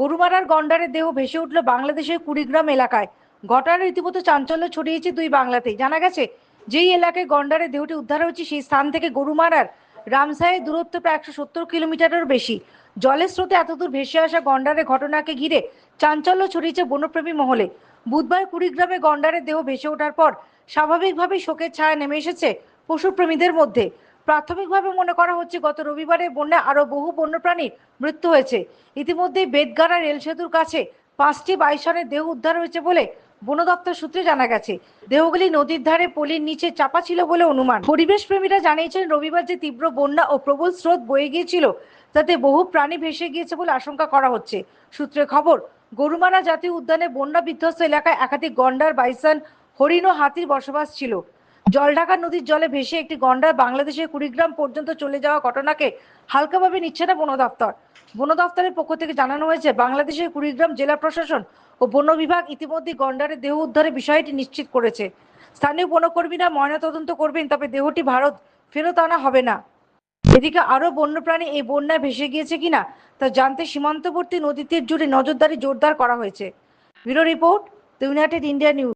গরুমারার গন্ডারের দেহ ভেসে উঠল বাংলাদেশের কুড়িগ্রাম এলাকায়। ঘটনার রীতিমতো চাঞ্চল্য ছড়িয়েছে দুই বাংলাতেই। জানা গেছে, যেই এলাকায় গন্ডারের দেহটি উদ্ধার হয়েছে, সেই স্থান থেকে গরুমারার রামসাহের দূরত্ব প্রায় একশো সত্তর কিলোমিটারেরও বেশি। জলের স্রোতে এতদূর ভেসে আসা গন্ডারের ঘটনাকে ঘিরে চাঞ্চল্য ছড়িয়েছে বনপ্রেমী মহলে। বুধবার কুড়িগ্রামে গন্ডারের দেহ ভেসে ওঠার পর স্বাভাবিকভাবেই শোকের ছায়া নেমে এসেছে পশুপ্রেমীদের মধ্যে। প্রাথমিকভাবে মনে করা হচ্ছে গত রবিবারের বন্যায় আরও বহু বন্যপ্রাণীর মৃত্যু হয়েছে। ইতিমধ্যেই বেদগাড়া রেল সেতুর কাছে পাঁচটি বাইসনের দেহ উদ্ধার হয়েছে বলে বন দপ্তর সূত্রে জানা গেছে। দেহগুলি নদীর ধারে পলির নিচে চাপা ছিল বলে অনুমান। পরিবেশ প্রেমীরা জানিয়েছেন, রবিবার যে তীব্র বন্যা ও প্রবল স্রোত বয়ে গিয়েছিল, তাতে বহু প্রাণী ভেসে গিয়েছে বলে আশঙ্কা করা হচ্ছে। সূত্রে খবর, গরুমারা জাতীয় উদ্যানে বন্যা বিধ্বস্ত এলাকায় একাধিক গন্ডার, বাইসন, হরিণ ও হাতির বসবাস ছিল। জলঢাকা নদীর জলে ভেসে একটি গন্ডার বাংলাদেশের কুড়িগ্রাম পর্যন্ত চলে যাওয়া ঘটনাকে হালকাভাবে নিচ্ছে না বন দপ্তর। বন দপ্তরের পক্ষ থেকে জানানো হয়েছে, বাংলাদেশের কুড়িগ্রাম জেলা প্রশাসন ও বন বিভাগ ইতিমধ্যে গন্ডারের দেহ উদ্ধারের বিষয়টি নিশ্চিত করেছে। স্থানীয় বনকর্মীরা ময়নাতদন্ত করবেন, তবে দেহটি ভারত ফেরত আনা হবে না। এদিকে আরও বন্যপ্রাণী এই বন্যায় ভেসে গিয়েছে কিনা তা জানতে সীমান্তবর্তী নদী তীর জুড়ে নজরদারি জোরদার করা হয়েছে। Bureau report United India news.